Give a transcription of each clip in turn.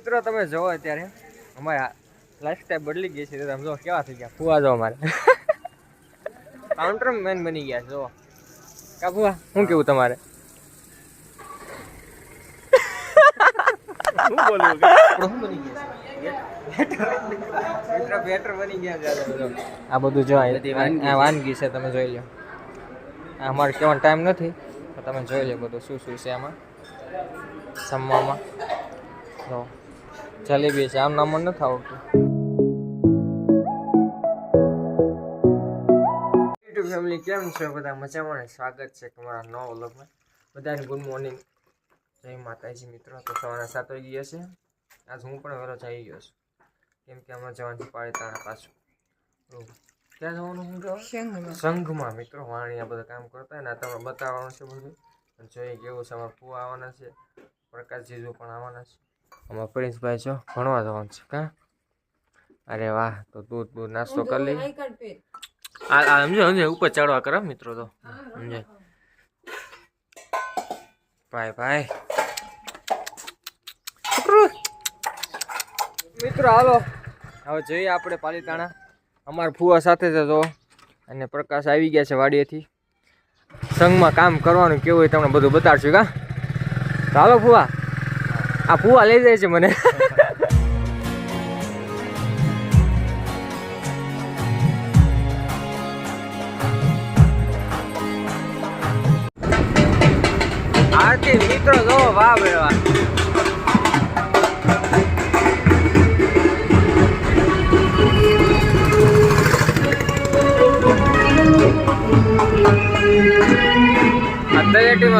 મિત્રો તમે જોવો અત્યારે. અમારા લાઈફ સ્ટાઈલ બદલી ગઈ છે. તો તમે જો કેવા થઈ ગયા. ફુવા જો અમારે કાઉન્ટર મેન બની ગયા જો કા ફુવા? શું કેવું તમારે? શું બોલવું શું બની ગયા મિત્ર બેટર બની ગયા આ બધું. જો આ વાનગી છે. તમે જોઈ લો. આ અમારે કહેવાનો ટાઈમ નથી તમે જોઈ લો બધું શું શું છે આમાં. જમવામાં. જો. જલેબી છે. આમ નામ નથી આવડતું. યુટ્યુબ ફેમિલી કેમ છો? બધા મજામાં સ્વાગત છે તમારા નવા વ્લોગમાં. બધાને ગુડ મોર્નિંગ જય માતાજી મિત્રો. તો સવારના સાત વાગી ગયા છે. આજ હું પણ વહેલો જઈ ગયો છું. કેમ કે અમારે જવાનું છે પાળીતાણા પાછું. ક્યાં જવાનું હું સંઘમાં. મિત્રો. વાણી આ બધા કામ કરતા હોય ને આ તમને બતાવવાનું છે બધું. અને જોઈએ કેવું છે અમારા ફૂ આવવાના છે. પ્રકાશજીજુ પણ આવવાના છે. અમારા પ્રિન્સભાઈ છો ભણવા જવાનું છે કા? અરે વાહ તો દૂધ દૂધ નાસ્તો કરી લઈએ. આ આ સમજો સમજો ઉપર ચડવા કરો મિત્રો તો. સમજે. ભાઈ ભાઈ. મિત્રો હાલો. હવે જોઈએ આપણે પાલીતાણા. અમારા ફુવા સાથે જ. હતો અને પ્રકાશ આવી ગયા છે વાડીએથી. સંઘમાં કામ કરવાનું કેવું હોય તમને બધું બતાડશું કા? તો હાલો ફુવા આ ફુવા લઈ જાય છે મને આરતી મિત્રો જો વાહ મેળવા વાહ.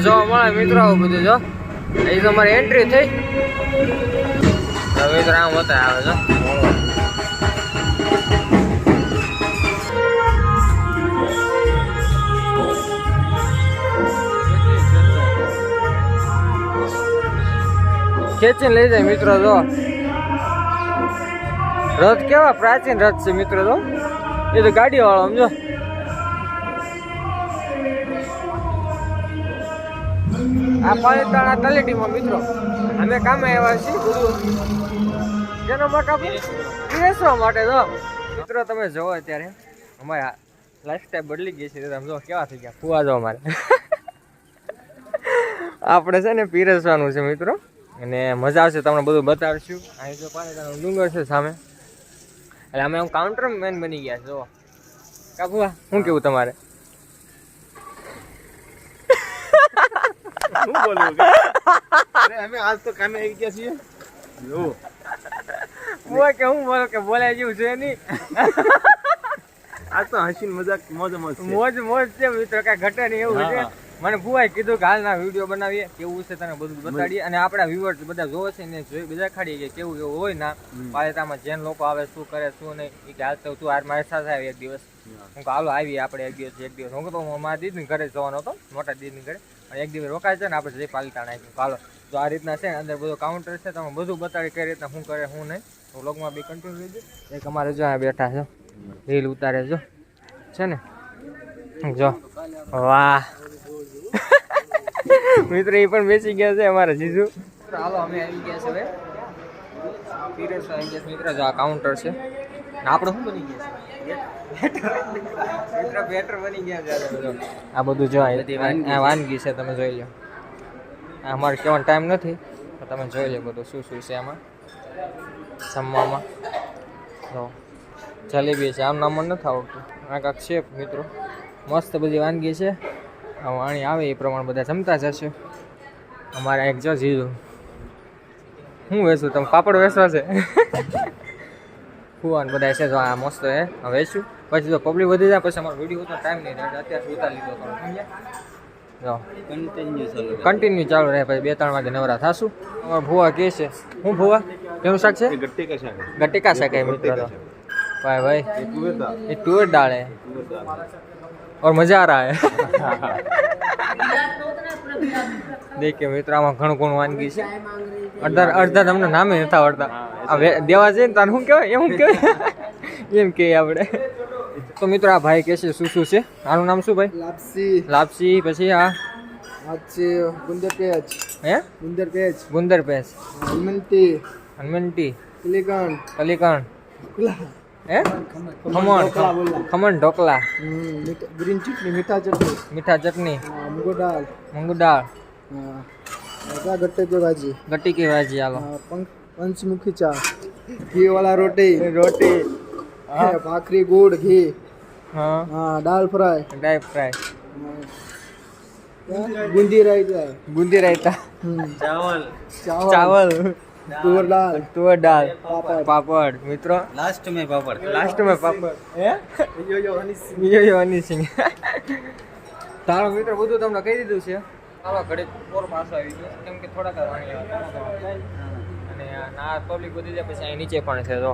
જોવા મળે મિત્રો બધું, જો. અહીં તમારી એન્ટ્રી થઈ. તો રામ હોતા આવે છે. ખેંચીને લઈ જાય મિત્રો જો. રથ કેવા પ્રાચીન રથ છે મિત્રો તો એ તો ગાડી વાળો સમજો. આ પાલિતાણા તલેટીમાં મિત્રો. અમે કામે આવ્યા છીએ. જેનો માટે બેસવા માટે જો. મિત્રો, તમે જોવો અત્યારે. અમારા લાઈફ સ્ટાઈલ બદલી ગઈ છે. તમે જો, કેવા થઈ ગયા? ફુવા જો અમારે. આપણે છે ને પીરસવાનું છે મિત્રો. અને મજા આવશે તમને બધું બતાવીશું. અહીં જો પાલિતાણાનો ડુંગર છે સામે. એટલે અમે હું કાઉન્ટર મેન બની ગયા છે જો કા ફુવા? શું કેવું તમારે? શું અરે અમે આજ તો કામે આવી ગયા છીએ. જો. કે હું બોલો કે બોલાય જેવું છે નહીં. આજ તો હસીન મજાક મોજ મોજ છે. મોજ મોજ છે મિત્રો કઈ ઘટે નહીં એવું છે. મને ફુવાએ કીધું કે હાલના વીડિયો બનાવીએ કેવું છે તને બધું બતાડીએ. અને આપણા વ્યુઅર્સ બધા જોવે છે ને જોઈ બધા ખાડીએ કે કેવું કેવું હોય ના. પાલેતામાં જેન લોકો આવે શું કરે શું નહીં એ કે હાલ તો તું હાર મારી સાથે આવી એક દિવસ. હું કે હાલો આવીએ આપણે એક દિવસ એક દિવસ. હું તો હું મારા દીદીની ઘરે જવાનો હતો મોટા દીદની ઘરે. અને એક દિવસ રોકાય છે ને આપણે જઈ પાલિતા નાખ્યું હાલો તો આ રીતના છે અંદર બધું કાઉન્ટર છે તમે બધું બતાડી કઈ રીતના શું કરે શું નહીં. હું લોગમાં બી કન્ટિન્યુ રહેજો. એક અમારે જો અહીંયા બેઠા છે રીલ ઉતારે જો છે ને? જો. વાહ. મિત્ર એ પણ બેસી ગયા છે અમારા જીજુ. હાલો, અમે આવી ગયા છે જો આ કાઉન્ટર છે. આ બધું. જો વાનગી છે, તમે જોઈ લો. અમારે કેવાનો ટાઈમ નથી તો તમે જોઈ લો બધું શું શું છે આમાં. જમવામાં. જો, જલેબી છે, આમ નામ નથી આવડતું. આ કાંક છે, મિત્રો. મસ્ત બધી વાનગી છે. વાણી આવે એ પ્રમાણે બધા જમતા જશે અમારે એક જો જીજુ. હું વેચું તમે પાપડ વેચવા છે. ફુવાન બધા છે જો આ મસ્ત હે વેચું પછી જો પબ્લિક વધી જાય પછી અમારો વીડિયો ઉતર ટાઈમ નહીં રહે અત્યારે ઉતારી લીધો તમે કન્ટિન્યુ ચાલુ રહે. પછી બે ત્રણ વાગે નવરા થશું. અમારા ભુવા કે છે. હું ભુવા? કેવું શાક છે? ગટ્ટીકા શાક. ગટ્ટીકા શાક મિત્રો ભાઈ ભાઈ. એ તુવેર દાળ. એ तुअर दाल ये तुअर दाल है तुअर दाल और मजा आ रहा है देखिए મિત્ર આમાં ઘણું ઘણું વાનગી છે અડધા અડધા તમને નામે નથી આવડતા આ વે- દેવા જઈને તાર શું કહેવાય એમ કહેવાય એમ કે આપણે તો મિત્રો આ ભાઈ કહે છે શું શું છે આનું નામ શું ભાઈ લાપસી લાપસી પછી આ પછી ગુંદર પેજ હે ગુંદર પેજ ગુંદર પેસ ઇમનતી હનુમાન ટી કલીકણ કલીકણ હે? ખમણ ખમણ ઢોકળા ગ્રીન ચટણી મીઠા ચટણી. મીઠા ચટણી. મૂંગો દાળ. મૂંગો દાળ. ગટ્ટી કે ભાજી ગટ્ટી કી ભાજી હાલો. પંચમુખી ચા. ઘી વાળા રોટી રોટી ભાખરી ગોળ ઘી. હા. હા દાળ ફ્રાય. દાળ ફ્રાય. ગુંદી રાયતા. ગુંદી રાયતા. ચાવલ. ચાવલ. તુવર દાળ. તુવર દાળ. પાપડ. પાપડ. મિત્રો? લાસ્ટ મે પાપડ લાસ્ટ મે પાપડ. હે? યો યો હની યો યો હની તારો મિત્ર બધું તમને કહી દીધું છે? આવા ઘડી પોર માસ આવી ગયો. કેમ કે થોડાક પાણી અને આ પબ્લિક બધી જ પછી અહીં નીચે પણ છે તો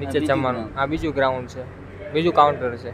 નીચે જમવાનું. આ બીજું ગ્રાઉન્ડ છે. બીજું કાઉન્ટર છે.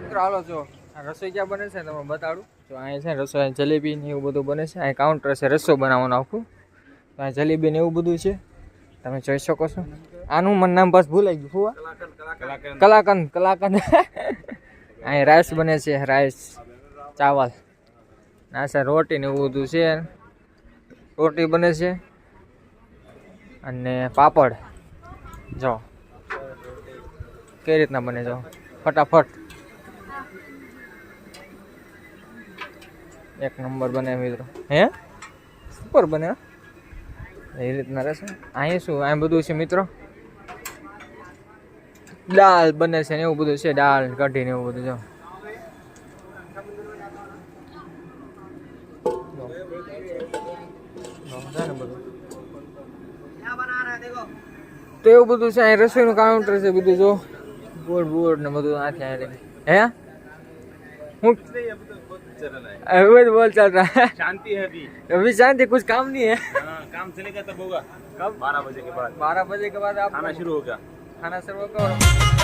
મિત્રો હાલો જો. રસોઈ ક્યાં બને છે? તમે બતાડું. તો અહીંયા છે રસોઈ જલેબી ને એવું બધું બને છે. અહીં કાઉન્ટર છે. રસો બનાવવાનું આખું. તો જલેબી ને એવું બધું છે? તમે જોઈ શકો છો. આનું મને નામ બસ ભૂલાઈ ગયું ફુવા કલાકંદ કલાકંદ. અહીં રાઈસ બને છે, રાઈસ, ચાવલ. ના સર રોટી ને એવું બધું છે. રોટી બને છે. અને પાપડ. જો. કઈ રીતના બને જો? ફટાફટ. એક નંબર બને મિત્રો. હે? સુપર બને. એ રીતના રહેશે? અહીંયા શું? અહીં બધું છે મિત્રો? દાળ બને છે ને એવું બધું છે, દાળ, કઢી ને એવું બધું, જો. તો એવું બધું છે અહીં રસોઈનું કાઉન્ટર છે બધું, જો. બોર્ડ બોર્ડ ને બધું આથી હે? હું अभी तो बोल चल रहा है शांति है अभी अभी शांति कुछ काम नहीं है हाँ, काम चलेगा तब होगा कब बारह बजे के बाद बारह बजे के बाद आप खाना शुरू होगा खाना सर्व करो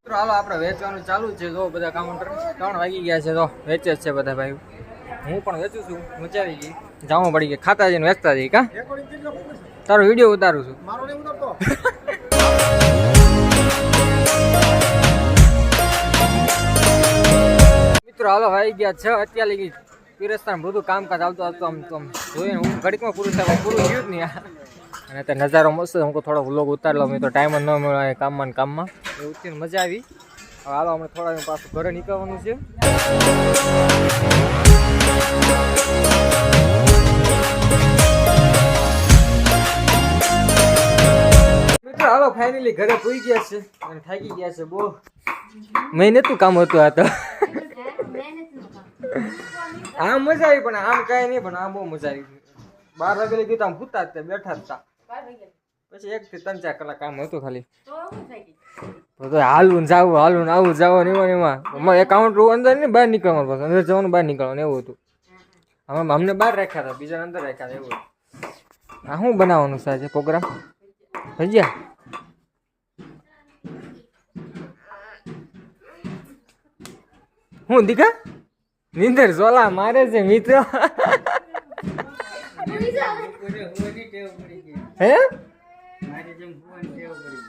મિત્રો હાલો આપણે વેચવાનું ચાલુ જ છે જો બધા કાઉન્ટર ત્રણ વાગી ગયા છે તો વેચે જ છે બધા ભાઈ હું પણ વેચું છું મજા આવી ગઈ જાવું પડી ગઈ ખાતા જઈને વેચતા જઈ કા તારો વીડિયો ઉતારું છું. મારો નહીં ઉતારતો. મિત્રો હાલો આવી ગયા છે. અત્યારે લગી પીરસ્તાન બધું કામકાજ આવતું આવતું આમ તો આમ જોઈને હું ઘડીકમાં પૂરું થાય પૂરું થયું જ નહીં અને તે નજારો મસ્ત હું થોડો વ્લોગ ઉતારેલો મેં તો ટાઈમ જ ન મળ્યો કામમાં ને કામમાં. એ ઉતરીને મજા આવી. હવે હાલો અમે થોડા પાછું ઘરે નીકળવાનું છે. ફાઇનલી ઘરે પૂઈ ગયા છે અને થાકી ગયા છે બહુ. મેં નતું કામ હતું આ તો. આમ મજા આવી પણ આમ કાંઈ નહીં પણ આમ બહુ મજા આવી. બાર વાગેલી ગયું આમ ભૂતા જ તે, બેઠા હતા પછી એક થી ત્રણ ચાર કલાક કામ હતું ખાલી. તો હાલવું ને જાવું હાલવું ને આવું જાવું એમાં એમાં. અમારે એકાઉન્ટ અંદર નહીં બહાર નીકળવાનું પાછું અંદર જવાનું બહાર નીકળવાનું એવું હતું. અમે અમને બહાર રાખ્યા હતા બીજા અંદર રાખ્યા હતા એવું હતું. આ શું બનાવવાનું છે આજે પ્રોગ્રામ ભજીયા? હું દીકા? નિંદર ઝોલા મારે છે મિત્ર. હે?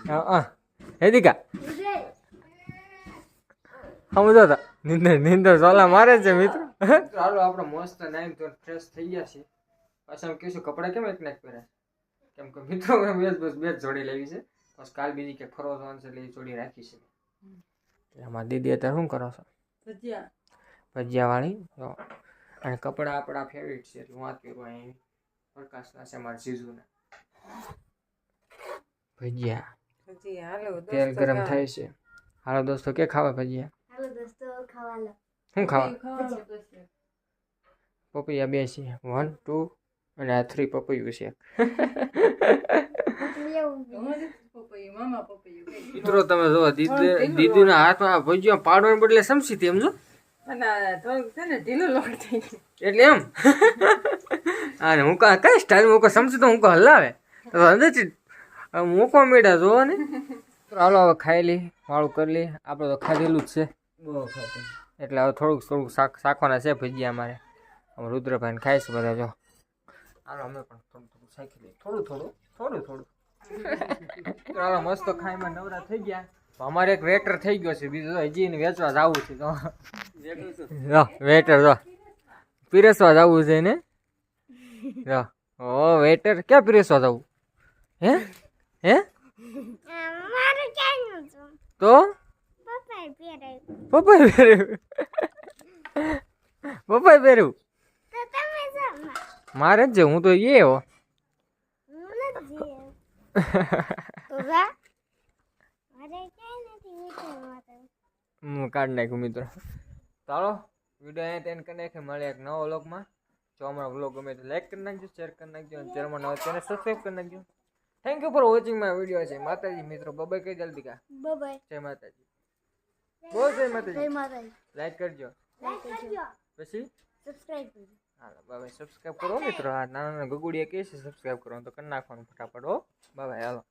હા દીકા? સમજો તા નિંદર નિંદર ઝોલા મારે છે મિત્ર. ચાલો આપણે મસ્ત નાઈન તો ફ્રેશ થઈ ગયા છે પાછા એમ કહીશું કપડાં કેમ એક નાખ પહેર્યા? કેમ કે મિત્રો બે બસ બે જોડી લેવી છે. બસ કાલ બીજી કે ફરવા જવાનું છે એટલે એ જોડી રાખી છે. આમાં દીદી અત્યારે શું કરો છો? ભજીયા. વાળી જો. અને કપડાં આપણા ફેવરિટ છે એટલે વાત કરું અહીં. પ્રકાશના છે મારા જીજુના. ભજીયા. તેલ ગરમ થાય છે. હાલો દોસ્તો કે ખાવા ભજીયા? હાલો દોસ્તો ખાવા લો. શું ખાવા? પપૈયા બે છે. વન ટુ અને આ થ્રી પપૈયું છે. મિત્રો તમે જો દીદી દીદીના હાથમાં ભજીયા પાડવાને બદલે સમસી તેમ જો. એટલે એમ? અને હું કા કઈ સ્ટાઇલ મૂકો? સમજી તો હું કો હલાવે. તો અંદરથી મૂકો મેળા જોવો ને હાલો હવે ખાઈ લી વાળું કરી લી આપણે તો ખાધેલું જ છે. એટલે હવે થોડુંક થોડુંક શાક શાકવાના છે ભજીયા અમારે. અમે રુદ્રભાઈને ખાઈશું બધા જો. હાલો અમે પણ થોડું થોડું શાખી લઈએ. થોડું થોડું. થોડું થોડું. ચાલો મસ્ત ખાઈમાં નવરા થઈ ગયા. અમારે એક વેટર થઈ ગયો છે બીજું હજી વેચવા જવું છે તો. જો વેટર જો. પીરસવા જવું છે ને જો ઓ વેટર. ક્યાં પીરસવા જવું? હે? હે? તો? પપ્પાએ પહેર્યું? પપ્પાએ પહેર્યું? તો તમે જાઓ. મારે જ છે હું તો એ હો હું નથી તો જા મારે ક્યાંય નથી મીઠાઈ માટે હું કાઢી નાખ્યું મિત્રો. ચાલો વીડિયો અહીંયા તેન કરી નાખે મળે એક નવો વ્લોગમાં જો અમારો વ્લોગ ગમે તો લાઈક કરી નાખજો શેર કરી નાખજો અને ચેનલમાં નવો ચેનલ સબસ્ક્રાઈબ કરી નાખજો. Thank you for watching my video છે. માતાજી મિત્રો બબાઈ કઈ જલ્દી કા. બાય જય માતાજી. બોલ જય માતાજી. જય માતાજી. લાઈક કરજો. લાઈક કરજો. પછી? સબસ્ક્રાઇબ કરજો. બાય સબસ્ક્રાઈબ કરો મિત્રો. આ નાના ગગુડિયા કહે છે સબસ્ક્રાઈબ કરો. તો કરી નાખવાનું ફટાફટ, હો. બાય, હાલો.